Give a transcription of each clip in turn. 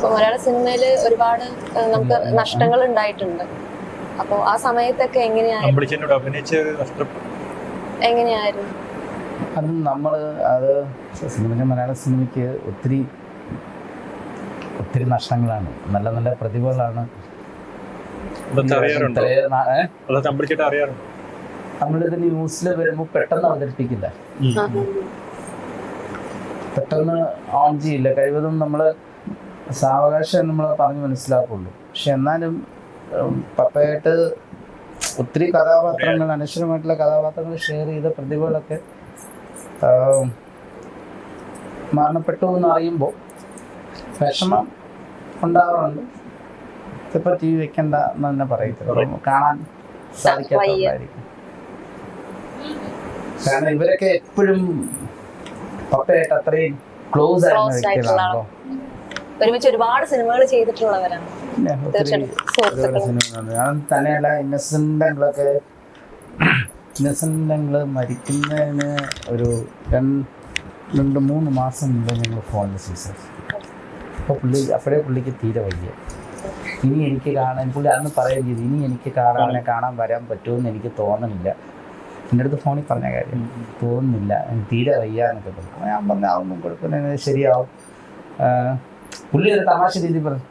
ഇപ്പൊ മലയാള സിനിമയിൽ ഒരുപാട് നമുക്ക് നഷ്ടങ്ങൾ ഉണ്ടായിട്ടുണ്ട് അപ്പോൾ ആ സമയത്തൊക്കെ എങ്ങനെയായിരുന്നു എങ്ങനെയായിരുന്നു? അത് നമ്മൾ അത് സിനിമ മലയാള സിനിമയ്ക്ക് ഒത്തിരി ഒത്തിരി നഷ്ടങ്ങളാണ്. നല്ല നല്ല പ്രതിഭകളാണ്. നമ്മളിത് ന്യൂസിൽ വരുമ്പോൾ പെട്ടെന്ന് അവതരിപ്പിക്കില്ല. പെട്ടെന്ന് ഓൺ ചെയ്യില്ല. കഴിവതും നമ്മൾ സാവകാശം നമ്മൾ പറഞ്ഞ് മനസ്സിലാക്കുള്ളൂ. പക്ഷെ എന്നാലും പപ്പയായിട്ട് ഒത്തിരി കഥാപാത്രങ്ങൾ അനശ്വരമായിട്ടുള്ള കഥാപാത്രങ്ങൾ ഷെയർ ചെയ്ത പ്രതിഭകളൊക്കെ മരണപ്പെട്ടു എന്ന് അറിയുമ്പോൾ വിഷമം ഉണ്ടാവാറുണ്ട്. ഇതിപ്പോൾ ടി വി വെക്കണ്ട എന്ന് തന്നെ പറയത്തില്ല. കാണാൻ സാധിക്കാത്തതായിരിക്കും കാരണം ഇവരൊക്കെ എപ്പോഴും പപ്പയായിട്ട് അത്രയും ക്ലോസ് ആയിരുന്ന വ്യക്തികളാണല്ലോ. ഒരുമിച്ച് ഒരുപാട് സിനിമകൾ ചെയ്തിട്ടുള്ളവരാണ്. തീർച്ചയായിട്ടും തന്നെയല്ല മരിക്കുന്നതിന് ഒരു രണ്ട് മൂന്ന് മാസം മുമ്പ് ഞങ്ങൾ ഫോണിൽ സീസൺ അപ്പോൾ പുള്ളി അപ്പോഴേ പുള്ളിക്ക് തീരെ വയ്യ. ഇനി എനിക്ക് കാണാൻ പുള്ളി അന്ന് പറയുകയും ചെയ്തു ഇനി എനിക്ക് കാണാനെ കാണാൻ വരാൻ പറ്റുമെന്ന് എനിക്ക് തോന്നുന്നില്ല. എന്റെ അടുത്ത് ഫോണിൽ പറഞ്ഞ കാര്യം തോന്നുന്നില്ല തീരെ വയ്യ എന്നൊക്കെ പറഞ്ഞു. ഞാൻ പറഞ്ഞു അതൊന്നും കുഴപ്പമില്ല ശരിയാവും. പുള്ളി ഒരു തമാശ രീതി പറഞ്ഞു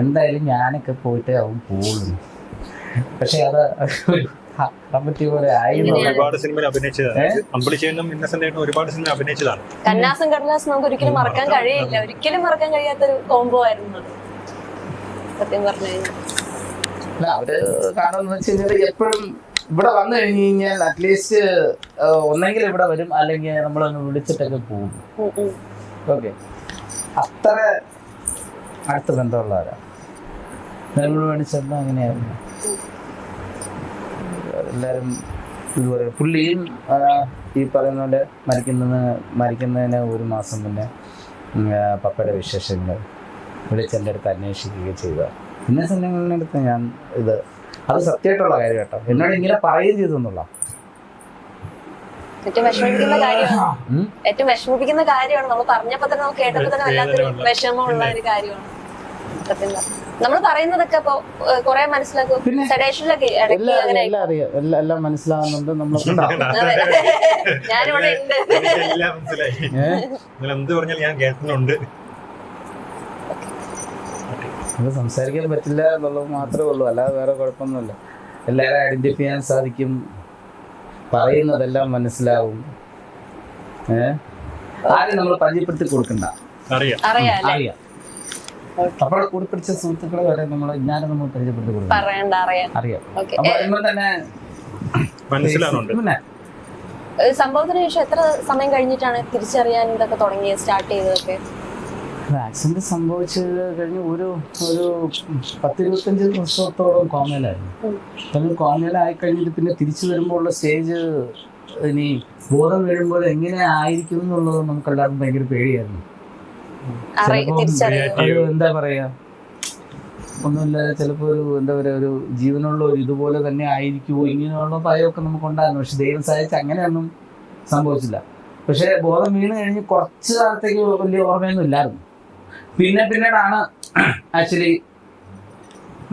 എന്തായാലും ഞാനൊക്കെ പോയിട്ട് അവൻ പോകുന്നു പക്ഷെ അത് പറ്റി പോലെ ആയി. ഒരുപാട് സിനിമയിൽ അഭിനയിച്ചതാണ്. അമ്പിളിച്ചേനും ഇന്നസെന്റായിട്ടും ഒരുപാട് സിനിമ അഭിനയിച്ചതാണ്. കന്നാസും കടലാസും നമുക്ക് ഒരിക്കലും മറക്കാൻ കഴിയില്ല. ഒരിക്കലും മറക്കാൻ കഴിയാത്തൊരു കോംബോ ആയിരുന്നു സത്യം പറഞ്ഞു അല്ല അവർ കാണുന്ന വെച്ച് കഴിഞ്ഞാൽ എപ്പോഴും ഇവിടെ വന്നു കഴിഞ്ഞു കഴിഞ്ഞാൽ അറ്റ്ലീസ്റ്റ് ഒന്നെങ്കിൽ ഇവിടെ വരും. അല്ലെങ്കിൽ നമ്മളൊന്ന് വിളിച്ചിട്ടൊക്കെ പോകും. ഓക്കെ അത്ര അടുത്ത ബന്ധമുള്ളവരാ. നമ്മൾ ചെന്ന അങ്ങനെയായിരുന്നു. എല്ലാവരും ഇതുപോലെ പുള്ളിയും ഈ പറയുന്ന പോലെ മരിക്കുന്നതിന് മരിക്കുന്നതിന് ഒരു മാസം മുന്നേ പപ്പയുടെ വിശേഷങ്ങൾ വിളിച്ച് എന്റെ അടുത്ത് അന്വേഷിക്കുകയും ചെയ്ത. പിന്നെ സമയങ്ങളിനടുത്ത് ഞാൻ ഇത് അത് സത്യമായിട്ടുള്ള കാര്യം കേട്ടോ. എന്നോട് ഇങ്ങനെ പറയുകയും ചെയ്തു എന്നുള്ള ഏറ്റവും വിഷമിപ്പിക്കുന്ന കാര്യമാണ്. ഏറ്റവും വിഷമിപ്പിക്കുന്ന കാര്യമാണ്. നമ്മൾ പറഞ്ഞപ്പോ തന്നെ നമുക്ക് കേട്ടപ്പോ തന്നെ വല്ലാത്തൊരു വിഷമമുള്ള ഒരു കാര്യമാണ്. സത്യം നമ്മൾ പറയുന്നതൊക്കെ ഇപ്പൊ കുറെ മനസ്സിലാക്കും പിന്നെ? സെഡേഷനിലൊക്കെ ഇടയ്ക്ക് എല്ലാം അങ്ങനെ നമ്മൾ. ഞാനിവിടെ ഉണ്ട്. എല്ലാം മനസ്സിലായി. നിങ്ങൾ എന്ത് പറഞ്ഞാലും ഞാൻ അത് സംസാരിക്കാൻ പറ്റില്ല എന്നുള്ളത് മാത്രമേ ഉള്ളൂ. അല്ലാതെ വേറെ കുഴപ്പമൊന്നുമില്ല. എല്ലാവരും ഐഡന്റിഫൈ ചെയ്യാൻ സാധിക്കും. പറയുന്നതെല്ലാം മനസ്സിലാവും. ഏഹ് ആരും നമ്മൾ പരിചയപ്പെടുത്തി കൊടുക്കണ്ട. അറിയാം. അറിയാം അല്ലേ? അറിയാം. അപ്പോൾ കൂടി പിടിച്ച സുഹൃത്തുക്കളെ വരെ നമ്മൾ ഞാനും നമ്മൾ പരിചയപ്പെടുത്തി കൊടുക്കണം. പറയണ്ട അറിയാം. അപ്പൊ തന്നെ മനസ്സിലാവുന്നുണ്ട്. പിന്നെ? സംഭവത്തിന് ശേഷം എത്ര സമയം കഴിഞ്ഞിട്ടാണ് തിരിച്ചറിയാൻ ഇതൊക്കെ തുടങ്ങിയത് സ്റ്റാർട്ട് ചെയ്തതൊക്കെ? ആക്സിഡന്റ് സംഭവിച്ചത് കഴിഞ്ഞ് ഒരു ഒരു പത്തിരുപത്തഞ്ച് ദിവസത്തോളം കോമയിലായിരുന്നു. കാരണം കോമയിലായി കഴിഞ്ഞിട്ട് പിന്നെ തിരിച്ചു വരുമ്പോൾ ഉള്ള സ്റ്റേജ് ഇനി ബോധം വീഴുമ്പോൾ എങ്ങനെ ആയിരിക്കും എന്നുള്ളത് നമുക്ക് എല്ലാവർക്കും ഭയങ്കര പേടിയായിരുന്നു. എന്താ പറയാ? ഒന്നുമില്ല ചിലപ്പോൾ ഒരു എന്താ പറയാ ഒരു ജീവനുള്ള ഒരു ഇതുപോലെ തന്നെ ആയിരിക്കുമോ ഇങ്ങനെയുള്ള ഭയമൊക്കെ നമുക്ക് ഉണ്ടായിരുന്നു പക്ഷെ ദൈവം സഹായിച്ച് അങ്ങനെയൊന്നും സംഭവിച്ചില്ല. പക്ഷെ ബോധം വീണ് കഴിഞ്ഞ് കുറച്ച് കാലത്തേക്ക് വലിയ ഓർമ്മയൊന്നും ഇല്ലായിരുന്നു. പിന്നെ പിന്നീടാണ് ആക്ച്വലി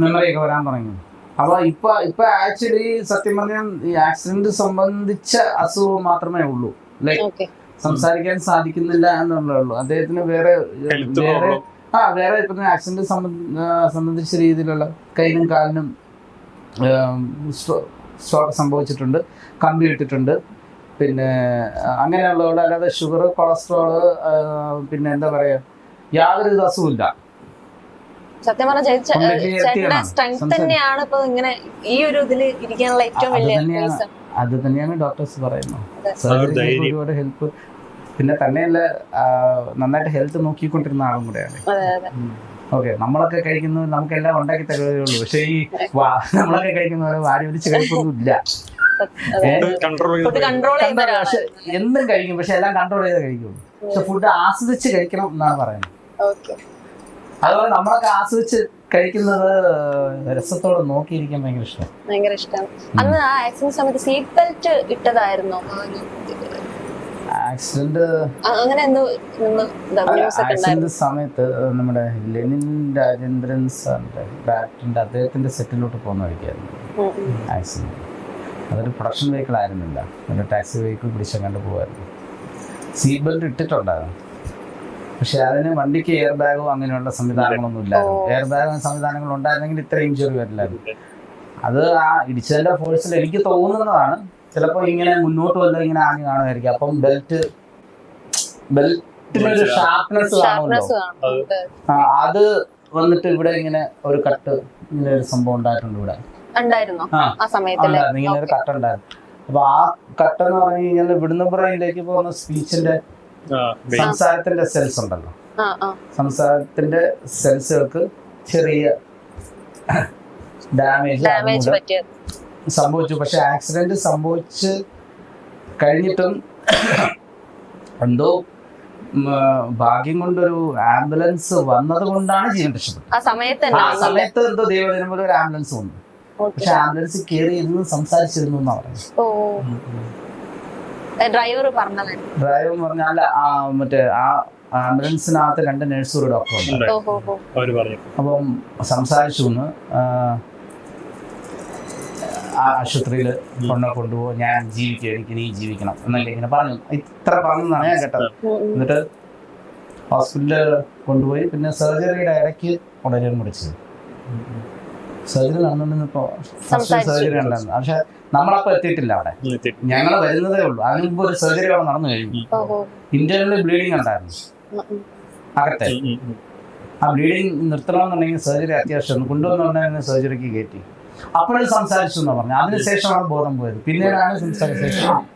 മെമ്മറിയൊക്കെ വരാൻ തുടങ്ങിയത്. അപ്പൊ ഇപ്പൊ ഇപ്പൊ ആക്ച്വലി സത്യം പറഞ്ഞാൽ ഈ ആക്സിഡന്റ് സംബന്ധിച്ച അസുഖം മാത്രമേ ഉള്ളൂ. ലൈക്ക് സംസാരിക്കാൻ സാധിക്കുന്നില്ല എന്നുള്ളേ ഉള്ളൂ. അദ്ദേഹത്തിന് വേറെ വേറെ ആ വേറെ ഇപ്പൊ ആക്സിഡന്റ് സംബന്ധിച്ച രീതിയിലുള്ള കൈനും കാലിനും സ്ട്രോക്ക് സംഭവിച്ചിട്ടുണ്ട്. കമ്പി ഇട്ടിട്ടുണ്ട്. പിന്നെ അങ്ങനെയുള്ളവരുടെ അല്ലാതെ ഷുഗർ കൊളസ്ട്രോൾ പിന്നെ എന്താ പറയാ യാതൊരു സത്യം ആണ്. സ്ട്രെങ്ത് തന്നെയാണ് ഇപ്പൊ ഇങ്ങനെ ഈ ഒരു ഇരിക്കാനുള്ള ഏറ്റവും അത് വലിയ. അത് തന്നെയാണ് ഡോക്ടേഴ്സ് പറയുന്നത്. ഒരുപാട് ഹെൽപ്പ് പിന്നെ തന്നെയല്ല നന്നായിട്ട് ഹെൽത്ത് നോക്കിക്കൊണ്ടിരുന്ന ആളും കൂടെയാണ്. ഓക്കെ നമ്മളൊക്കെ കഴിക്കുന്നത് നമുക്കെല്ലാം ഉണ്ടാക്കി തരുവതേ ഉള്ളൂ. പക്ഷേ ഈ വാ- നമ്മളൊക്കെ കഴിക്കുന്ന പോലെ വാരി വലിച്ച് കഴിപ്പൊന്നും ഇല്ല എന്തും കഴിക്കും പക്ഷെ എല്ലാം കൺട്രോൾ ചെയ്ത് കഴിക്കുള്ളൂ. പക്ഷെ ഫുഡ് ആസ്വദിച്ച് കഴിക്കണം എന്നാണ് പറയുന്നത്. അതുപോലെ നമ്മളൊക്കെ ആസ്വദിച്ച് കഴിക്കുന്നത് രസത്തോടെ നോക്കിയിരിക്കാൻ ഭയങ്കര ഇഷ്ടം ഭയങ്കര ഇഷ്ടം. അന്ന് ആ ആക്സിഡന്റ് സമയത്ത് സീറ്റ് ബെൽറ്റ് ഇട്ടതായിരുന്നോ. ആക്സിഡന്റ് അങ്ങനെ എന്തോ ആക്സിഡന്റ് സമയത്ത് നമ്മുടെ ലെനിൻ രാജേന്ദ്രൻ സാറിന്റെ ഡയറക്ടറിന്റെ അദ്ദേഹത്തിന്റെ സെറ്റിലോട്ട് പോകുന്ന വഴിക്കായിരുന്നു. ആക്സിഡന്റ്. അതൊരു പ്രൊഡക്ഷൻ വെഹിക്കിൾ ആയിരുന്നില്ല. ഒരു ടാക്സി വെഹിക്കിൾ പിടിച്ചങ്ങാണ്ട് പോവായിരുന്നു. സീറ്റ് ബെൽറ്റ് ഇട്ടിട്ടുണ്ടായിരുന്നു. പക്ഷെ അതിന് വണ്ടിക്ക് എയർ ബാഗോ അങ്ങനെയുള്ള സംവിധാനങ്ങളൊന്നും ഇല്ലായിരുന്നു. എയർ ബാഗ് സംവിധാനങ്ങൾ ഉണ്ടായിരുന്നെങ്കിൽ ഇത്ര ഇഞ്ചുറി വരില്ലായിരുന്നു. അത് ആ ഇടിച്ചതിന്റെ ഫോഴ്സിൽ എനിക്ക് തോന്നുന്നതാണ്. ചിലപ്പോൾ ഇങ്ങനെ മുന്നോട്ട് വല്ല ഇങ്ങനെ ആഞ്ഞു കാണുമായിരിക്കും. അപ്പം ബെൽറ്റ് ബെൽറ്റിനൊരു ഷാർപ്നെസ് കാണുമല്ലോ. അത് വന്നിട്ട് ഇവിടെ ഇങ്ങനെ ഒരു കട്ട് ഇങ്ങനെ ഒരു സംഭവം ഉണ്ടായിട്ടുണ്ട് ഇവിടെ. ആ. ഇങ്ങനെ ഒരു കട്ട് ഉണ്ടായിരുന്നു. അപ്പൊ ആ കട്ട് എന്ന് പറഞ്ഞു കഴിഞ്ഞാൽ ഇവിടുന്ന് പുറയിലേക്ക് പോകുന്ന സ്പീച്ചിന്റെ സംസാരത്തിന്റെ സെൽസ് ഉണ്ടല്ലോ. സംസാരത്തിന്റെ സെൽസുകൾക്ക് ചെറിയ ഡാമേജ് സംഭവിച്ചു. പക്ഷെ ആക്സിഡന്റ് സംഭവിച്ച് കഴിഞ്ഞിട്ടും എന്തോ ഭാഗ്യം കൊണ്ടൊരു ആംബുലൻസ് വന്നത് കൊണ്ടാണ് ജീവൻ രക്ഷപ്പെട്ടത്. ആ സമയത്ത് എന്തോ ദൈവദിനം പോലെ ഒരു ആംബുലൻസ് വന്നു. പക്ഷെ ആംബുലൻസ് കയറി ഇരുന്ന് സംസാരിച്ചിരുന്നു എന്നാ പറയുന്നത്. ഡ്രൈവർ പറഞ്ഞതായിരുന്നു ഡ്രൈവർ പറഞ്ഞാൽ മറ്റേ ആ ആംബുലൻസിനകത്ത് രണ്ട് നഴ്സും ഒരു ഡോക്ടറും ഓഹോ ഹോ പറഞ്ഞു. അപ്പം സംസാരിച്ചു ആശുപത്രിയിൽ കൊണ്ടു കൊണ്ടുപോകും ഞാൻ ജീവിക്കും എനിക്ക് നീ ജീവിക്കണം എന്നല്ലേ ഇങ്ങനെ പറഞ്ഞു. ഇത്ര പറഞ്ഞാണ് ഞാൻ കേട്ടത്. എന്നിട്ട് ഹോസ്പിറ്റലിൽ കൊണ്ടുപോയി പിന്നെ സർജറിയുടെ ഇടയ്ക്ക് ഉടനെ മുടിച്ചത് സർജറി നടന്നുണ്ടെന്നിപ്പോ ഫസ്റ്റ് സംസാരിച്ചു. സർജറി ഉണ്ടായിരുന്നു പക്ഷെ നമ്മളപ്പോ എത്തിയിട്ടില്ല അവിടെ. ഞങ്ങൾ വരുന്നതേ ഉള്ളൂ. അതിന് മുമ്പ് ഒരു സർജറി അവിടെ നടന്നു കഴിഞ്ഞു. ഓഹോ. ഇന്റർണൽ ബ്ലീഡിങ് ഉണ്ടായിരുന്നു. അകത്തെ. ആ ബ്ലീഡിങ് നിർത്തണമെന്നുണ്ടെങ്കിൽ സർജറി അത്യാവശ്യം കൊണ്ടുവന്നുണ്ടെങ്കിൽ സർജറിക്ക് കയറ്റി. അപ്പോഴും സംസാരിച്ചു എന്ന് പറഞ്ഞു അതിനുശേഷമാണ് ബോധം പോയത്. പിന്നീടാണ് സംസാരിച്ചത്.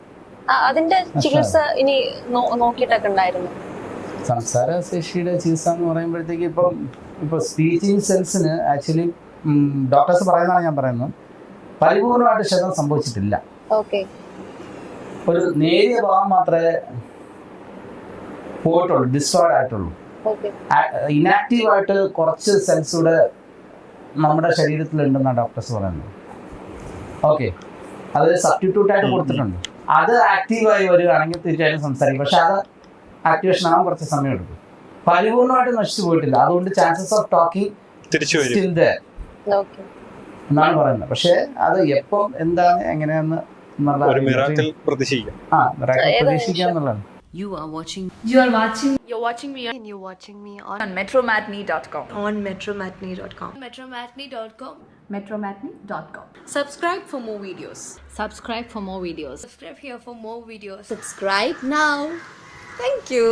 അതിന്റെ ചികിത്സ ഇനി നോക്കിയിട്ടൊക്കെ ഉണ്ടായിരുന്നു. സംസാര ശേഷിയുടെ ചികിത്സ എന്ന് പറയുമ്പോഴത്തേക്ക് ഇപ്പം ഇപ്പൊ സ്പീച്ചിങ് സെൻസിന് ആക്ച്വലി ഡോക്ടേഴ്സ് പറയുന്നതാണ് ഞാൻ പറയുന്നത്. പരിപൂർണമായിട്ട് ക്ഷതം സംഭവിച്ചിട്ടില്ല. ഓക്കെ. ഒരു നേരിയ ഭാഗം മാത്രമേ പോയിട്ടുള്ളൂ ഡിസ്ട്രോയിഡ് ആയിട്ടുള്ളൂ. ഓക്കെ. ഇനാക്റ്റീവ് ആയിട്ട് കുറച്ച് സെൽസ് കൂടെ നമ്മുടെ ശരീരത്തിൽ ഉണ്ടെന്നാണ് ഡോക്ടേഴ്സ് പറയുന്നത്. ഓക്കെ. അത് സബ്സ്റ്റിറ്റ്യൂട്ട് ആയിട്ട് കൊടുത്തിട്ടുണ്ട്. അത് ആക്റ്റീവായി വരികയാണെങ്കിൽ തീർച്ചയായിട്ടും സംസാരിക്കും. പക്ഷെ അത് ആക്ടിവേഷൻ ആവാൻ കുറച്ച് സമയം എടുക്കും പരിപൂർണമായിട്ട് നശിച്ചു പോയിട്ടില്ല. അതുകൊണ്ട് ചാൻസസ് ഓഫ് ടോക്കിംഗ് തിരിച്ചു എന്നാണ് പറയുന്നത് പക്ഷേ അത് എപ്പം എന്താണ് എങ്ങനെയാന്ന് You are watching You are watching You're watching me and you're watching me on, on metromatney.com. on metromatney.com. Metromatney.com. Metromatney.com. Subscribe for more videos. subscribe for more videos. Subscribe here for more videos. Subscribe now. Thank you.